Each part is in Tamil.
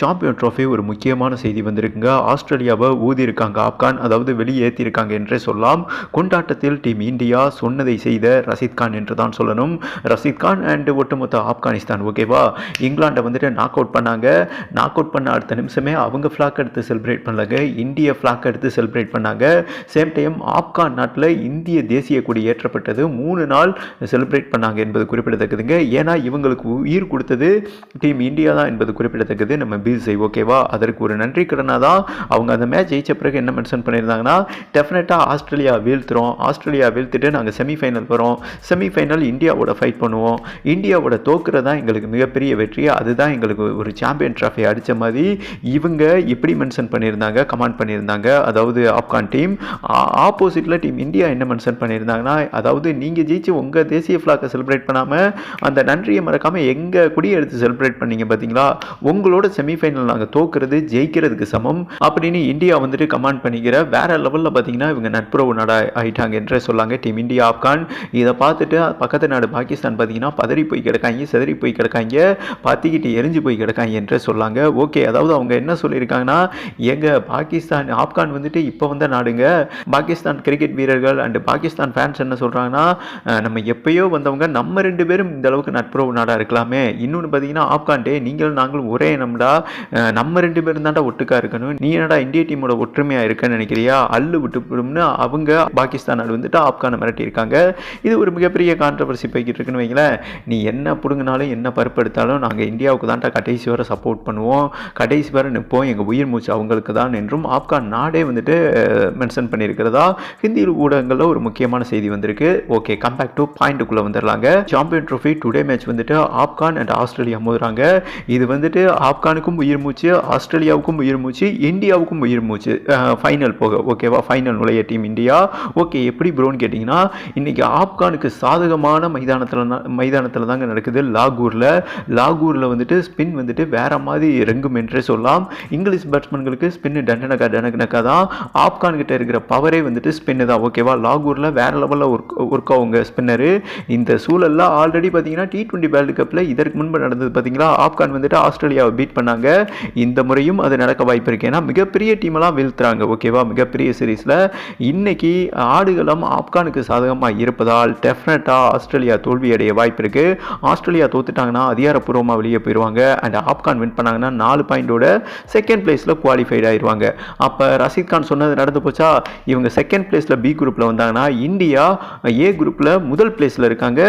சாம்பியன் ட்ராஃபி ஒரு முக்கியமான செய்தி வந்திருக்குங்க. ஆஸ்திரேலியாவை ஊதியிருக்காங்க ஆப்கான் அதாவது வெளியேற்றிருக்காங்க என்றே சொல்லலாம். கொண்டாட்டத்தில் டீம் இந்தியா சொன்னதை செய்த ரஷீத் கான் என்று தான் சொல்லணும். ரஷீத் கான் அண்ட் ஒட்டுமொத்த ஆப்கானிஸ்தான் ஓகேவா இங்கிலாண்டை வந்துட்டு நாக் அவுட் பண்ணாங்க. நாக் அவுட் பண்ண அடுத்த நிமிஷமே அவங்க ஃப்ளாக் எடுத்து செலிப்ரேட் பண்ணலங்க. இந்திய ஃப்ளாக் எடுத்து செலிப்ரேட் பண்ணாங்க. சேம் டைம் ஆப்கான் நாட்டில் இந்திய தேசிய கொடி ஏற்றப்பட்டது. மூணு நாள் செலிப்ரேட் பண்ணாங்க என்பது குறிப்பிடத்தக்கதுங்க. ஏன்னா இவங்களுக்கு உயிர் கொடுத்தது டீம் இந்தியா தான் என்பது குறிப்பிடத்தக்கது. நம்ம பிசிஐ ஓகேவா அதற்கு ஒரு நன்றி கடனாக தான் அவங்க அந்த மேட்ச் ஜெயிச்ச பிறகு என்ன மென்ஷன் பண்ணியிருந்தாங்கன்னா டெஃபினட்டாக ஆஸ்திரேலியா வீழ்த்துறோம். ஆஸ்திரேலியா வீழ்த்துட்டு நாங்கள் செமிஃபைனல் வரோம். செமிஃபைனல் இந்தியாவோட ஃபைட் பண்ணுவோம். இந்தியாவோட தோக்குறது தான் எங்களுக்கு மிகப்பெரிய வெற்றி. அதுதான் எங்களுக்கு ஒரு சாம்பியன் ட்ராஃபி அடித்த மாதிரி இவங்க இப்படி மென்ஷன் பண்ணியிருந்தாங்க கமெண்ட் பண்ணியிருந்தாங்க. அதாவது ஆப்கான் டீம் ஆப்போசிட்டில் டீம் இந்தியா என்ன மென்ஷன் பண்ணியிருந்தாங்கன்னா அதாவது நீங்கள் ஜெயிச்சு உங்கள் தேசிய ஃப்ளாக்கை செலிப்ரேட் பண்ணாமல் அந்த நன்றியை மறக்காமல் எங்கள் கொடியை எடுத்து செலிப்ரேட் பண்ணீங்க பார்த்தீங்களா உங்களோட செமி செமிஃபைனல் நாங்கள் தோக்குறது ஜெயிக்கிறதுக்கு சமம். அப்படின்னு இந்தியா வந்துட்டு கமாண்ட் பண்ணிக்கிற வேற லெவலில் பார்த்தீங்கன்னா இவங்க நட்புறவு நாடா ஆயிட்டாங்க என்றே சொல்லாங்க டீம் இந்தியா ஆப்கான் இதை பார்த்துட்டு பக்கத்து நாடு பாகிஸ்தான் பார்த்தீங்கன்னா பதறி போய் கிடக்காங்க செதறி போய் கிடக்காங்க பத்திக்கிட்டு எரிஞ்சு போய் கிடக்காங்க என்று சொல்லாங்க. ஓகே அதாவது அவங்க என்ன சொல்லியிருக்காங்கன்னா எங்கள் பாகிஸ்தான் ஆப்கான் வந்துட்டு இப்போ வந்த நாடுங்க. பாகிஸ்தான் கிரிக்கெட் வீரர்கள் அண்ட் பாகிஸ்தான் ஃபேன்ஸ் என்ன சொல்கிறாங்கன்னா நம்ம எப்பயோ வந்தவங்க நம்ம ரெண்டு பேரும் இந்த அளவுக்கு நட்புறவு நாடாக இருக்கலாமே. இன்னொன்று பார்த்தீங்கன்னா ஆப்கான் டே நீங்களும் நாங்களும் ஒரே நம்மடா நம்ம ரெண்டு பேரும் தான்டா ஒட்டுக்கா இருக்கணும். நீ என்னடா இந்திய டீமோட ஒற்றுமையாக இருக்கன்னு நினைக்கிறியா? அல்லு விட்டுப்படும்னு அவங்க பாகிஸ்தான் நாடு வந்துட்டு ஆப்கானை மிரட்டியிருக்காங்க இது ஒரு மிகப்பெரிய கான்ட்ரவர்சி போய்கிட்டு இருக்குன்னு வைங்களேன். நீ என்ன பிடுங்கினாலும் என்ன பருப்பு எடுத்தாலும் நாங்கள் இந்தியாவுக்கு தான்டா கடைசி வரை சப்போர்ட் பண்ணுவோம். கடைசி வரை நிற்போம் எங்கள் உயிர் மூச்சு அவங்களுக்கு தான் என்றும் ஆப்கான் நாடே வந்துட்டு மென்ஷன் பண்ணியிருக்கிறதா? ஹிந்தி ஊடகங்களில் ஒரு முக்கியமான செய்தி வந்திருக்கு. ஓகே கம்பேக் டு பாயிண்ட்டுக்குள்ளே வந்துடலாங்க சாம்பியன் ட்ரோஃபி டுடே மேட்ச் வந்துட்டு ஆப்கான் அண்ட் ஆஸ்திரேலியா மோதுறாங்க. இது வந்துட்டு ஆப்கானுக்கும் உயிர் மூச்சு ஆஸ்திரேலியாவுக்கும் உயிர் மூச்சு இந்தியாவுக்கும் உயிர் மூச்சு ஃபைனல் போக ஓகேவா ஃபைனல் நுழைய டீம் இந்தியா. ஓகே எப்படி ப்ரோன்னு கேட்டிங்கன்னா இன்றைக்கி ஆப்கானுக்கு சாதகமான மைதானத்தில் மைதானத்தில் தாங்க நடக்குது லாகூரில். லாகூரில் வந்துட்டு ஸ்பின் வந்துட்டு வேற மாதிரி ரெங்கும் என்றே சொல்லலாம். இங்கிலீஷ் பேட்ஸ்மேன்களுக்கு ஸ்பின்னு டண்டனக்கா டனக்கனக்கா தான். ஆப்கான் கிட்ட இருக்கிற பவரே வந்துட்டு ஸ்பின்னு தான் ஓகேவா லாகூரில் வேற லெவலில் ஒர்க் ஒர்க் ஆகுங்க ஸ்பின்னரு இந்த சூழலில் ஆல்ரெடி பார்த்தீங்கன்னா டி டுவெண்ட்டி வேர்ல்டு கப்பில் இதற்கு முன்பு நடந்தது பார்த்தீங்களா ஆப்கான் வந்துட்டு ஆஸ்திரேலியாவை பீட் பண்ணாங்க. இந்த முறையும் அது நடக்க வாய்ப்பு இருக்கு. ஏன்னா மிகப்பெரிய டீமெல்லாம் வீழ்த்துறாங்க. ஓகேவா மிகப்பெரிய சீரீஸில் இன்னைக்கு ஆடுகளம் ஆப்கானுக்கு சாதகமாக இருப்பதால் டெஃபினட்டாக ஆஸ்திரேலியா தோல்வி அடைய வாய்ப்பு இருக்குது ஆஸ்திரேலியா தோத்துட்டாங்கன்னா அதிகாரப்பூர்வமாக வெளியே போயிடுவாங்க அண்ட் ஆப்கான் வின் பண்ணாங்கன்னா நாலு பாயிண்டோட செகண்ட் பிளேஸில் குவாலிஃபைட் ஆயிடுவாங்க அப்போ ரஷீத் கான் சொன்னது நடந்து போச்சா? இவங்க செகண்ட் பிளேஸில் பி குரூப்பில் வந்தாங்கன்னா இந்தியா ஏ குரூப்பில் முதல் பிளேஸில் இருக்காங்க.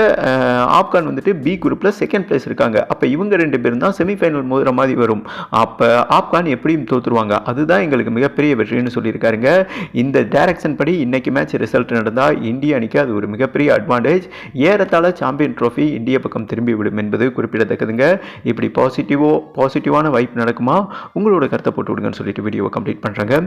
ஆப்கான் வந்துட்டு பி குரூப்பில் செகண்ட் பிளேஸ் இருக்காங்க. அப்போ இவங்க ரெண்டு பேரும் தான் செமிஃபைனல் மோதுற மாதிரி வரும். அப்போ ஆப்கான் எப்படியும் தோற்றுருவாங்க அதுதான் எங்களுக்கு மிகப்பெரிய வெற்றின்னு சொல்லியிருக்காருங்க. இந்த டைரக்ஷன் படி இன்றைக்கு மேட்ச் ரிசல்ட் நடந்தால் இந்திய அணிக்கு அது ஒரு மிகப்பெரிய அட்வான்டேஜ் ஏறத்தாழ சாம்பியன் ட்ரோஃபி இந்திய பக்கம் திரும்பி விடும் என்பது குறிப்பிடத்தக்கதுங்க. இப்படி பாசிட்டிவோ பாசிட்டிவான வைப் நடக்குமா? உங்களோட கருத்தை போட்டு விடுங்கன்னு சொல்லிட்டு வீடியோவை கம்ப்ளீட் பண்ணுறேங்க